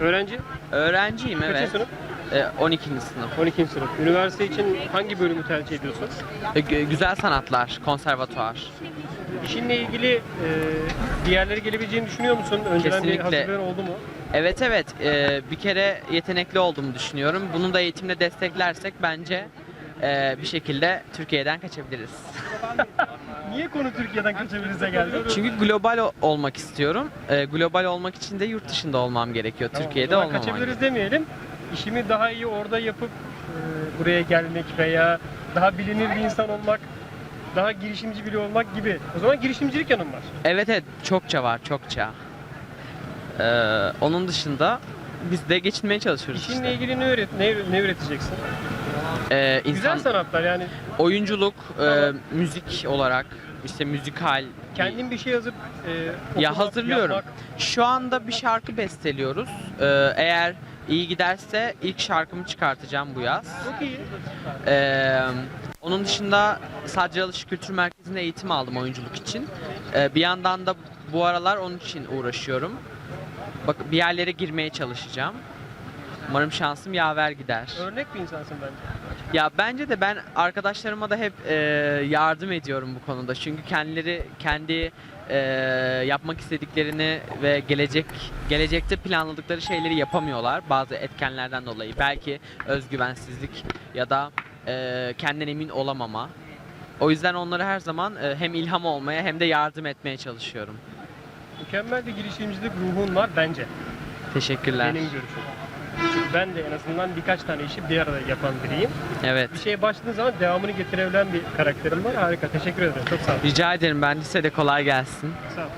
Öğrenci? Öğrenciyim Kaçıncı evet. sınıf? Ee, 12. sınıf. 12. sınıf. Üniversite için hangi bölümü tercih ediyorsun? Gü- Güzel sanatlar, konservatuar. İşinle ilgili e, bir yerlere gelebileceğini düşünüyor musun? Önceden bir Kesinlikle. hazırlığın oldu mu? Evet evet ee, bir kere yetenekli olduğumu düşünüyorum. Bunu da eğitimle desteklersek bence bir şekilde Türkiye'den kaçabiliriz. Niye konu Türkiye'den kaçabilirize geldi? Çünkü global olmak istiyorum. Ee, global olmak için de yurt dışında olmam gerekiyor. Tamam, Türkiye'de o zaman olmamam kaçabiliriz demeyelim. İşimi daha iyi orada yapıp e, buraya gelmek veya daha bilinir bir insan olmak, daha girişimci biri olmak gibi. O zaman girişimcilik yanım var. Evet evet çokça var çokça. Ee, onun dışında biz de geçinmeye çalışıyoruz İşinle işte. ilgili ne, öğret ne, ne üreteceksin? Güzel insan sanatlar yani oyunculuk, e, müzik olarak işte müzikal kendin bir şey yazıp e, ya okumak, hazırlıyorum. yapmak. Şu anda bir şarkı besteliyoruz. Ee, eğer iyi giderse ilk şarkımı çıkartacağım bu yaz. Çok iyi. Ee, onun dışında Sadece Alış Kültür Merkezi'nde eğitim aldım oyunculuk için. Ee, bir yandan da bu aralar onun için uğraşıyorum. Bak bir yerlere girmeye çalışacağım. Umarım şansım yaver gider. Örnek bir insansın bence. Ya bence de ben arkadaşlarıma da hep e, yardım ediyorum bu konuda. Çünkü kendileri kendi e, yapmak istediklerini ve gelecek gelecekte planladıkları şeyleri yapamıyorlar bazı etkenlerden dolayı. Belki özgüvensizlik ya da e, kendinden emin olamama. O yüzden onlara her zaman e, hem ilham olmaya hem de yardım etmeye çalışıyorum. Mükemmel bir girişimcilik ruhun var bence. Teşekkürler. Benim görüşüm. Çünkü ben de en azından birkaç tane işi bir arada yapan biriyim. Evet. Bir şeye başladığın zaman devamını getirebilen bir karakterim var. Harika. Teşekkür ederim. Çok sağ ol. Rica ederim. Ben lisede kolay gelsin. Sağ ol.